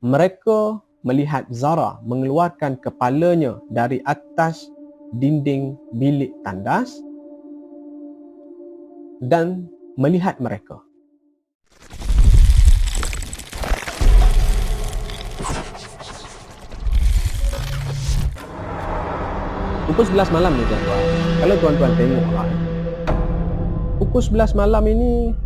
mereka melihat Zara mengeluarkan kepalanya dari atas dinding bilik tandas dan melihat mereka. Pukul 11 malam ni tuan-tuan. Kalau tuan-tuan tengok lah. Pukul 11 malam ini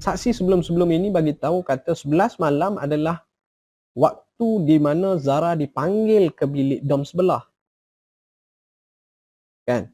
saksi sebelum-sebelum ini bagi tahu kata 11 malam adalah waktu di mana Zara dipanggil ke bilik dom sebelah. Kan?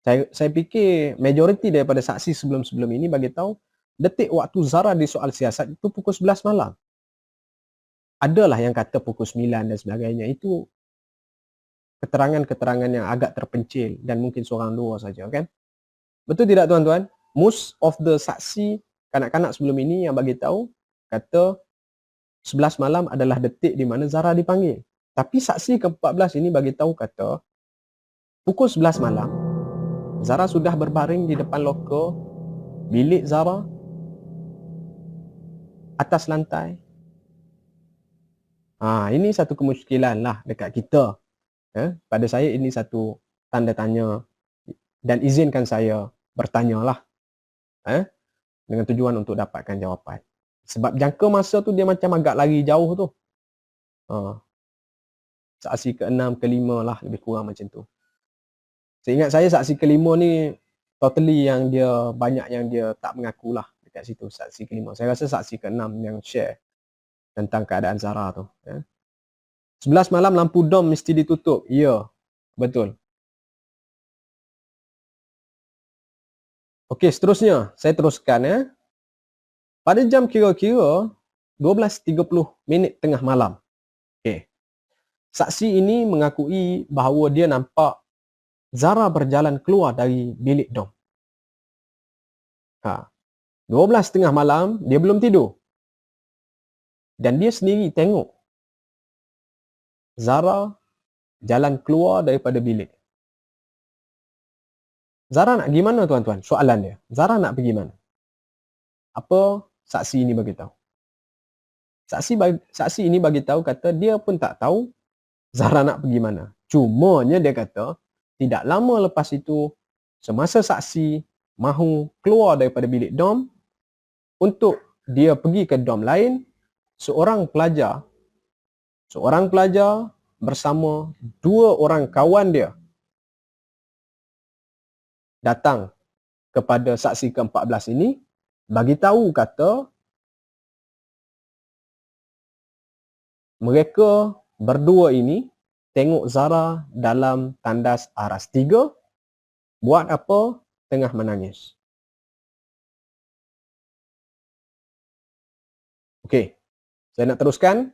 Saya saya fikir majoriti daripada saksi sebelum-sebelum ini bagi tahu detik waktu Zara di soal siasat itu pukul 11 malam. Adalah yang kata pukul 9 dan sebagainya. Itu keterangan-keterangan yang agak terpencil dan mungkin seorang dua saja kan betul tidak tuan-tuan most of the saksi kanak-kanak sebelum ini yang bagi tahu kata 11 malam adalah detik di mana Zara dipanggil. Tapi saksi ke-14 ini bagi tahu kata pukul 11 malam Zara sudah berbaring di depan loker bilik Zara atas lantai. Ha, ini satu kemusykilan lah dekat kita. Eh, pada saya ini satu tanda tanya dan izinkan saya bertanyalah eh, dengan tujuan untuk dapatkan jawapan. Sebab jangka masa tu dia macam agak lagi jauh tu. Ha. Saksi ke-6, ke-5 lah lebih kurang macam tu. Saya ingat saya saksi ke-5 ni totally yang dia banyak yang dia tak mengaku lah dekat situ saksi ke-5. Saya rasa saksi ke-6 yang share tentang keadaan Zara tu. Eh. 11 malam lampu dom mesti ditutup. Ya, betul. Okey, seterusnya saya teruskan ya. Pada jam kira-kira 12.30 minit tengah malam. Okey. Saksi ini mengakui bahawa dia nampak Zara berjalan keluar dari bilik dom. Ha. 12 tengah malam, dia belum tidur. Dan dia sendiri tengok Zara jalan keluar daripada bilik. Zara nak pergi mana tuan-tuan? Soalan dia. Zara nak pergi mana? Apa saksi ini bagi tahu? Saksi bagi, saksi ini bagi tahu kata dia pun tak tahu Zara nak pergi mana. Cumanya dia kata tidak lama lepas itu semasa saksi mahu keluar daripada bilik dom untuk dia pergi ke dom lain, seorang pelajar seorang pelajar bersama dua orang kawan dia datang kepada saksi ke-14 ini bagi tahu kata mereka berdua ini tengok Zara dalam tandas aras tiga buat apa tengah menangis. Okey. Saya nak teruskan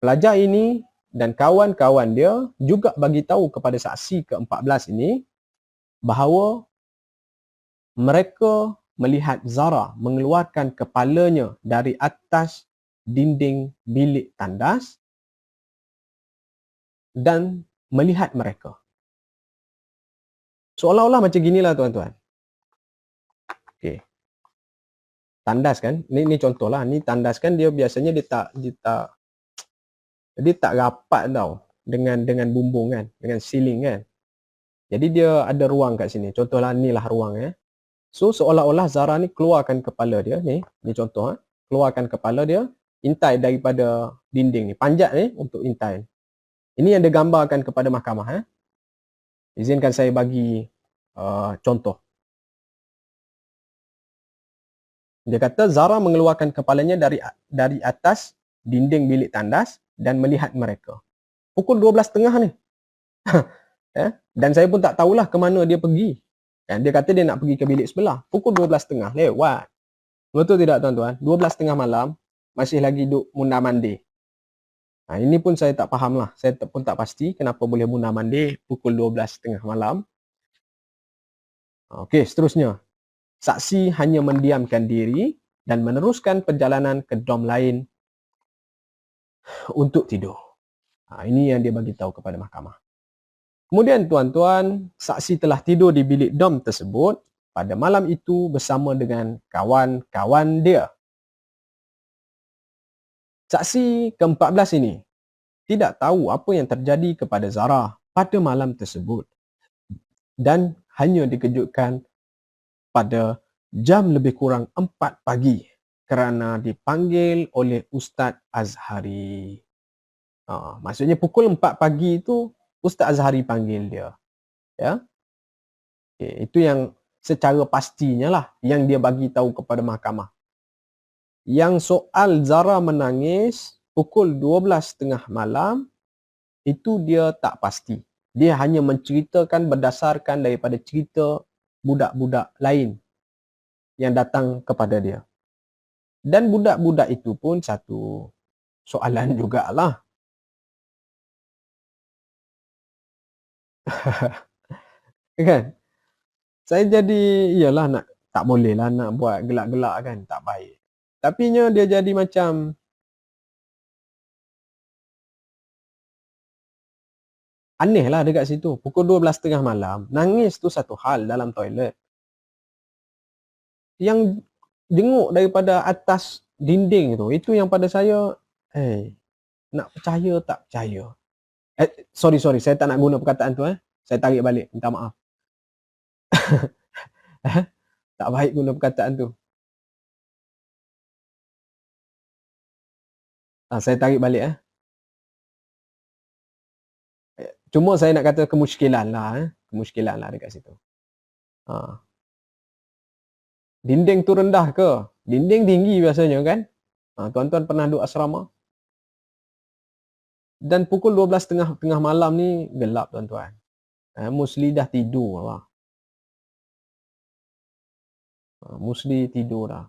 pelajar ini dan kawan-kawan dia juga bagi tahu kepada saksi ke-14 ini bahawa mereka melihat Zara mengeluarkan kepalanya dari atas dinding bilik tandas dan melihat mereka. Seolah-olah macam ginilah tuan-tuan. Okey. Tandas kan? Ni ni contohlah, ni tandas kan dia biasanya dia tak dia tak jadi tak rapat tau dengan dengan bumbung kan, dengan ceiling kan. Jadi dia ada ruang kat sini. Contohlah ni lah ruang ya. So seolah-olah Zara ni keluarkan kepala dia ni, ni contoh ha. Keluarkan kepala dia, intai daripada dinding ni, panjat ni untuk intai. Ini yang digambarkan kepada mahkamah ya. Izinkan saya bagi uh, contoh. Dia kata Zara mengeluarkan kepalanya dari dari atas dinding bilik tandas dan melihat mereka. Pukul 12.30 ni. eh? Dan saya pun tak tahulah ke mana dia pergi. Eh, dia kata dia nak pergi ke bilik sebelah. Pukul 12.30 lewat. Betul tidak tuan-tuan? 12.30 malam masih lagi duduk munda mandi. Ha, ini pun saya tak faham lah. Saya pun tak pasti kenapa boleh munda mandi pukul 12.30 malam. Okey, seterusnya. Saksi hanya mendiamkan diri dan meneruskan perjalanan ke dom lain untuk tidur. Ha, ini yang dia bagi tahu kepada mahkamah. Kemudian tuan-tuan, saksi telah tidur di bilik dom tersebut pada malam itu bersama dengan kawan-kawan dia. Saksi ke-14 ini tidak tahu apa yang terjadi kepada Zara pada malam tersebut dan hanya dikejutkan pada jam lebih kurang 4 pagi kerana dipanggil oleh Ustaz Azhari. Ha, maksudnya pukul 4 pagi itu Ustaz Azhari panggil dia. Ya. Okay, itu yang secara pastinya lah yang dia bagi tahu kepada mahkamah yang soal Zara menangis pukul 12.30 malam itu dia tak pasti. Dia hanya menceritakan berdasarkan daripada cerita budak-budak lain yang datang kepada dia. Dan budak-budak itu pun satu soalan jugalah. kan? Saya jadi, iyalah nak, tak boleh lah nak buat gelak-gelak kan, tak baik. Tapi dia jadi macam aneh lah dekat situ. Pukul 12.30 malam, nangis tu satu hal dalam toilet. Yang jenguk daripada atas dinding tu, itu yang pada saya, eh, hey, nak percaya tak percaya. Eh, sorry, sorry, saya tak nak guna perkataan tu. Eh. Saya tarik balik, minta maaf. tak baik guna perkataan tu. Ha, saya tarik balik eh. Cuma saya nak kata kemuskilan lah eh. Kemuskilan lah dekat situ. Ha. Dinding tu rendah ke? Dinding tinggi biasanya kan? Ha, tuan-tuan pernah duduk asrama? Dan pukul 12 tengah tengah malam ni gelap tuan-tuan. Ha, Musli dah tidur lah. Ha, Musli tidur dah.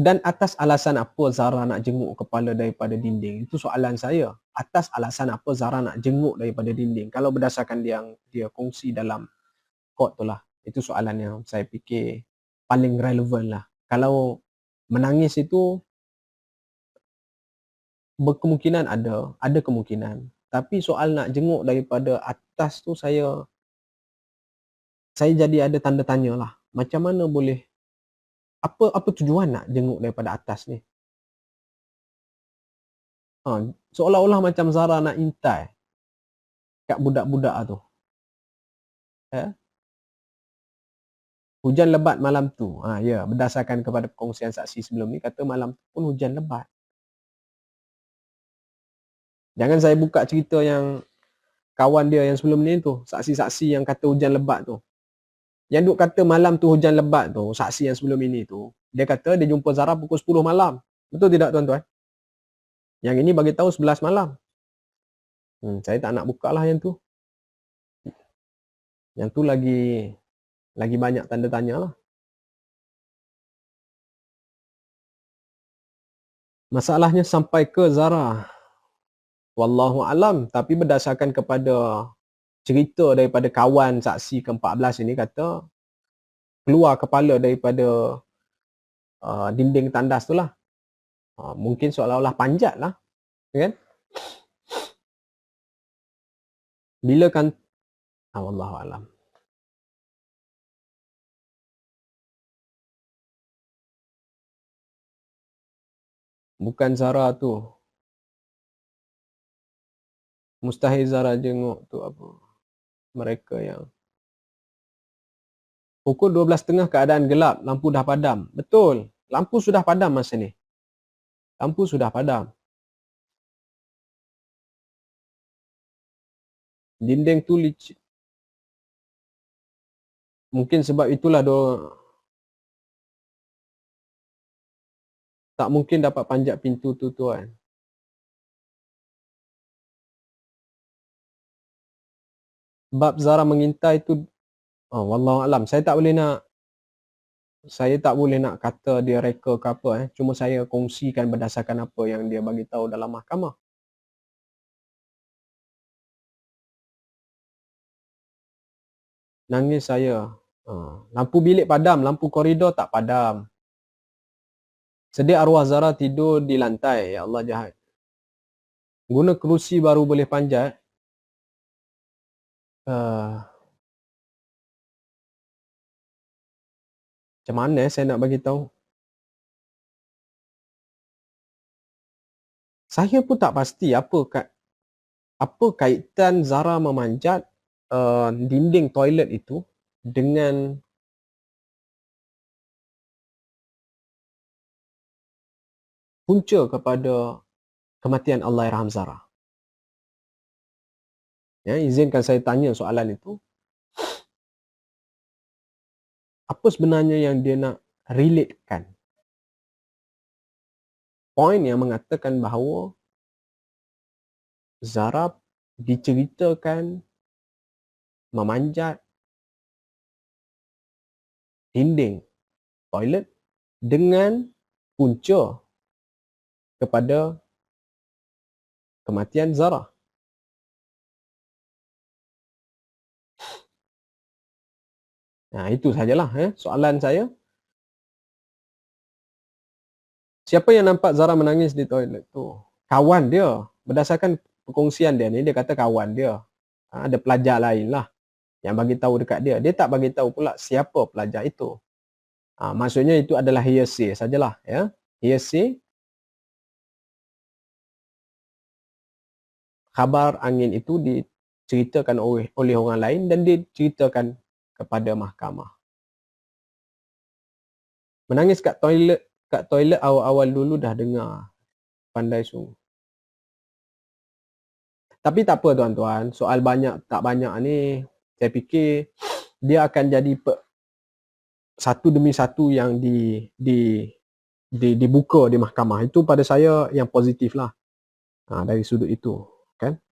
dan atas alasan apa Zara nak jenguk kepala daripada dinding itu soalan saya atas alasan apa Zara nak jenguk daripada dinding kalau berdasarkan yang dia kongsi dalam court tu lah itu soalan yang saya fikir paling relevan lah kalau menangis itu berkemungkinan ada ada kemungkinan tapi soal nak jenguk daripada atas tu saya saya jadi ada tanda tanya lah macam mana boleh apa apa tujuan nak jenguk daripada atas ni? Ha, seolah-olah macam Zara nak intai kat budak-budak tu. Ya? Hujan lebat malam tu. Ha, ya, berdasarkan kepada perkongsian saksi sebelum ni, kata malam tu pun hujan lebat. Jangan saya buka cerita yang kawan dia yang sebelum ni tu, saksi-saksi yang kata hujan lebat tu. Yang duk kata malam tu hujan lebat tu, saksi yang sebelum ini tu, dia kata dia jumpa Zara pukul 10 malam. Betul tidak tuan-tuan? Yang ini bagi tahu 11 malam. Hmm, saya tak nak buka lah yang tu. Yang tu lagi lagi banyak tanda tanya lah. Masalahnya sampai ke Zara. Wallahu alam tapi berdasarkan kepada cerita daripada kawan saksi ke-14 ini kata keluar kepala daripada uh, dinding tandas tu lah. Uh, mungkin seolah-olah panjat lah. Kan? Bila kan ah, Allah alam. Bukan Zara tu. Mustahil Zara jenguk tu apa mereka yang pukul 12.30 keadaan gelap, lampu dah padam. Betul, lampu sudah padam masa ni. Lampu sudah padam. Dinding tu licin. Mungkin sebab itulah do tak mungkin dapat panjat pintu tu tuan. bab Zara mengintai itu oh, wallahu alam saya tak boleh nak saya tak boleh nak kata dia reka ke apa eh. Cuma saya kongsikan berdasarkan apa yang dia bagi tahu dalam mahkamah. Nangis saya uh, lampu bilik padam lampu koridor tak padam Sedih arwah Zara tidur di lantai. Ya Allah jahat. Guna kerusi baru boleh panjat. Uh, macam mana eh, saya nak bagi tahu? Saya pun tak pasti apa kat apa kaitan Zara memanjat uh, dinding toilet itu dengan punca kepada kematian Allahyarham Zara. Ya, izinkan saya tanya soalan itu. Apa sebenarnya yang dia nak relatekan? Poin yang mengatakan bahawa Zara diceritakan memanjat dinding toilet dengan punca kepada kematian Zara. Nah, itu sajalah eh, soalan saya. Siapa yang nampak Zara menangis di toilet tu? Kawan dia. Berdasarkan perkongsian dia ni, dia kata kawan dia. Ha, ada pelajar lain lah yang bagi tahu dekat dia. Dia tak bagi tahu pula siapa pelajar itu. Ha, maksudnya itu adalah hearsay sajalah. Ya. Hearsay. Khabar angin itu diceritakan oleh, oleh orang lain dan diceritakan kepada mahkamah. Menangis kat toilet kat toilet awal-awal dulu dah dengar pandai sungguh. Tapi tak apa tuan-tuan, soal banyak tak banyak ni saya fikir dia akan jadi pe, satu demi satu yang di di di dibuka di mahkamah. Itu pada saya yang positif lah. Ha, dari sudut itu, kan?